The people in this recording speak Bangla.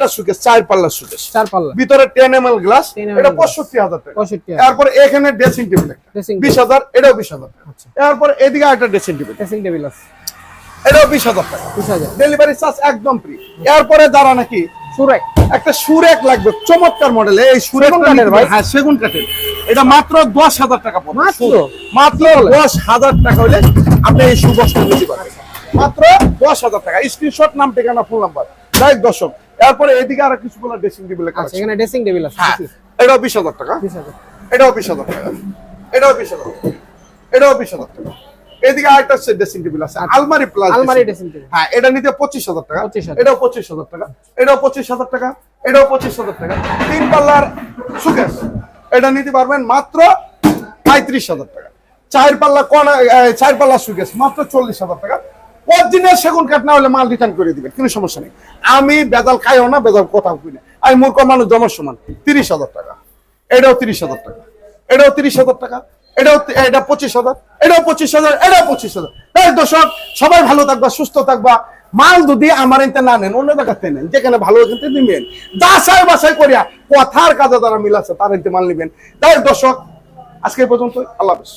এটা সুকেশ চার পাল্লা সুকেশ চার পাল্লা। ভিতরে গ্লাস এটা glass। পঁয়ষট্টি হাজার টাকা। পঁয়ষট্টি এরপরে এখানে ড্রেসিং টেবিল একটা। ড্রেসিং বিশ হাজার এটাও বিশ হাজার টাকা। আচ্ছা। এরপর এদিকে একটা ড্রেসিং টেবিল ড্রেসিং টেবিল আছে। এটাও বিশ হাজার টাকা। বিশ হাজার। ডেলিভারি চার্জ একদম ফ্রি এরপরে যারা নাকি সুরাই একটা সুরেক লাগবে চমৎকার মডেল এই সুরেক কাঠের ভাই? হ্যাঁ সেগুন কাঠের এটা মাত্র দশ হাজার টাকা পড়বে। মাত্র? মাত্র দশ হাজার টাকা হলে আপনি এই সুবস্ত্র নিতে পারবেন। মাত্র দশ হাজার টাকা। স্ক্রিনশট নাম ঠিকানা ফোন নাম্বার দর্শক এরপরে এদিকে আর কিছু গুলো ড্রেসিং টেবিল আচ্ছা এখানে ড্রেসিং টেবিল আছে হ্যাঁ এটাও বিশ হাজার টাকা বিশ হাজার এটাও বিশ হাজার টাকা এটাও বিশ হাজার এটাও বিশ হাজার টাকা এদিকে আরেকটা ড্রেসিং টেবিল আছে আলমারি প্লাস আচ্ছা। আলমারি dressing table। হ্যাঁ এটা নিতে পঁচিশ হাজার টাকা 25,000 এটাও পঁচিশ হাজার টাকা এটাও পঁচিশ হাজার টাকা এটাও পঁচিশ হাজার টাকা তিন পাল্লার সুকেশ এটা নিতে পারবেন মাত্র পঁয়ত্রিশ হাজার টাকা চার পাল্লা কোনা চার পাল্লা সুকেশ মাত্র চল্লিশ হাজার টাকা অরিজিনাল সেগুন কাঠ না হলে মাল রিটার্ন করে দিবেন, কোনো সমস্যা নেই। আমি বেদাল খাইও না, বেদাল কোথাও কিনে আমি মূর্খ মানুষ, জমার সমান। তিরিশ হাজার টাকা। এটাও তিরিশ হাজার টাকা। এটাও তিরিশ হাজার টাকা। এটাও এটা পঁচিশ হাজার। এটাও পঁচিশ হাজার, এটাও পঁচিশ হাজার। এই দর্শক, সবাই ভালো থাকবা, সুস্থ থাকবা। মাল যদি আমার এতে না নেন, অন্য জায়গাতে নেন, যেখানে ভালো এখান নিবেন। যাচাই বাছাই করিয়া কথার কাজে যারা মিল আছে, তার এতে মাল নিবেন। তাই দর্শক, আজকে পর্যন্ত আল্লাহ হাফেজ।